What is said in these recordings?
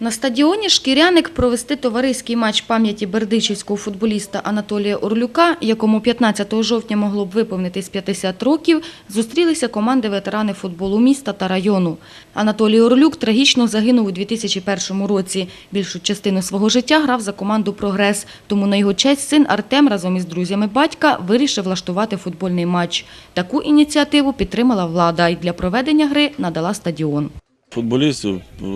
На стадіоні «Шкіряник» провести товариський матч пам'яті бердичівського футболіста Анатолія Орлюка, якому 15 жовтня могло б виповнитись 50 років, зустрілися команди ветерани футболу міста та району. Анатолій Орлюк трагічно загинув у 2001 році. Більшу частину свого життя грав за команду «Прогрес», тому на його честь син Артем разом із друзями батька вирішив влаштувати футбольний матч. Таку ініціативу підтримала влада і для проведення гри надала стадіон. Футболістів, е,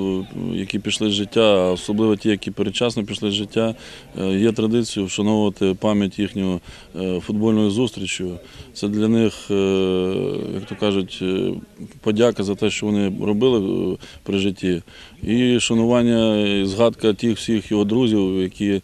які пішли з життя, особливо ті, які передчасно пішли з життя, е, є традицією вшановувати пам'ять їхньою е, футбольною зустрічю. Це для них, як то кажуть, подяка за те, що вони робили при житті, і шанування, і згадка тих всіх його друзів, які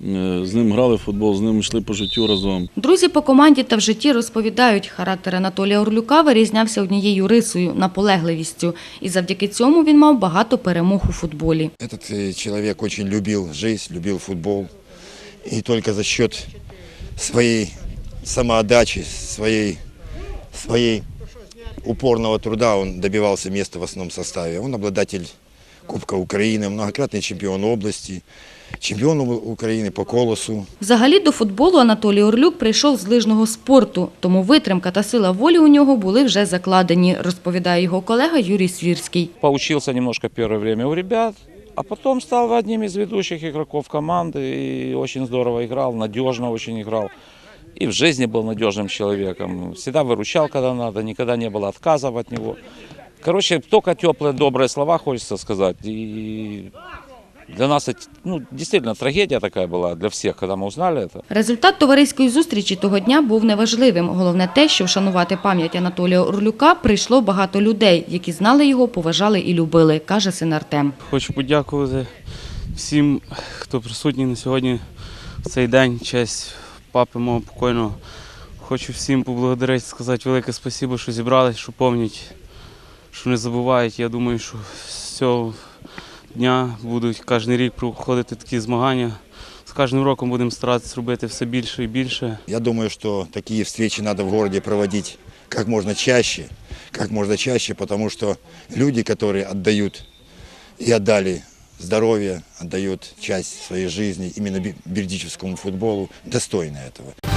з ним грали в футбол, з ним йшли по життю разом. Друзі по команді та в житті розповідають, характер Анатолія Орлюка вирізнявся однією рисою – наполегливістю. І завдяки цьому він мав багато перемог у футболі. Этот э, человек очень любил жизнь, любил футбол. И только за счет своей самоотдачи, своей, своей упорного труда он добивался места в основном составе. Он обладатель Кубка Украины, многократный чемпион области, чемпион У- Украины по колосу. Взагалі до футболу Анатолій Орлюк прийшов з лижного спорту, тому витримка та сила волі у нього були вже закладені, розповідає його колега Юрій Свірський. Поучился немножко первое время у ребят, а потом стал одним из ведущих игроков команды и очень здорово играл, надежно очень играл. И в жизни был надежным человеком. Всегда выручал, когда надо, никогда не было отказов от него. Короче, только теплые, добрые слова хочется сказать. И для нас это ну, действительно трагедия такая была для всех, когда мы узнали это. Результат товариської зустрічі того дня був неважливим. Головне те, що вшанувати пам'ять Анатолія Орлюка прийшло багато людей, які знали його, поважали і любили, каже син Артем. Хочу подякувати всім, хто присутній на сьогодні в цей день, честь папи мого покойного. Хочу всім поблагодарити, сказати велике спасибо, що зібрались, що пам'ятають, що не забувають. Я думаю, що з цього дня будуть кожен рік проходити такі змагання. З кожним роком будемо старатися робити все більше і більше. Я думаю, что такие встречи надо в городе проводить как можно чаще, как можно чаще, потому что люди, которые отдают и отдали здоровье, отдают часть своей жизни именно бе- бердичевскому футболу, достойны этого.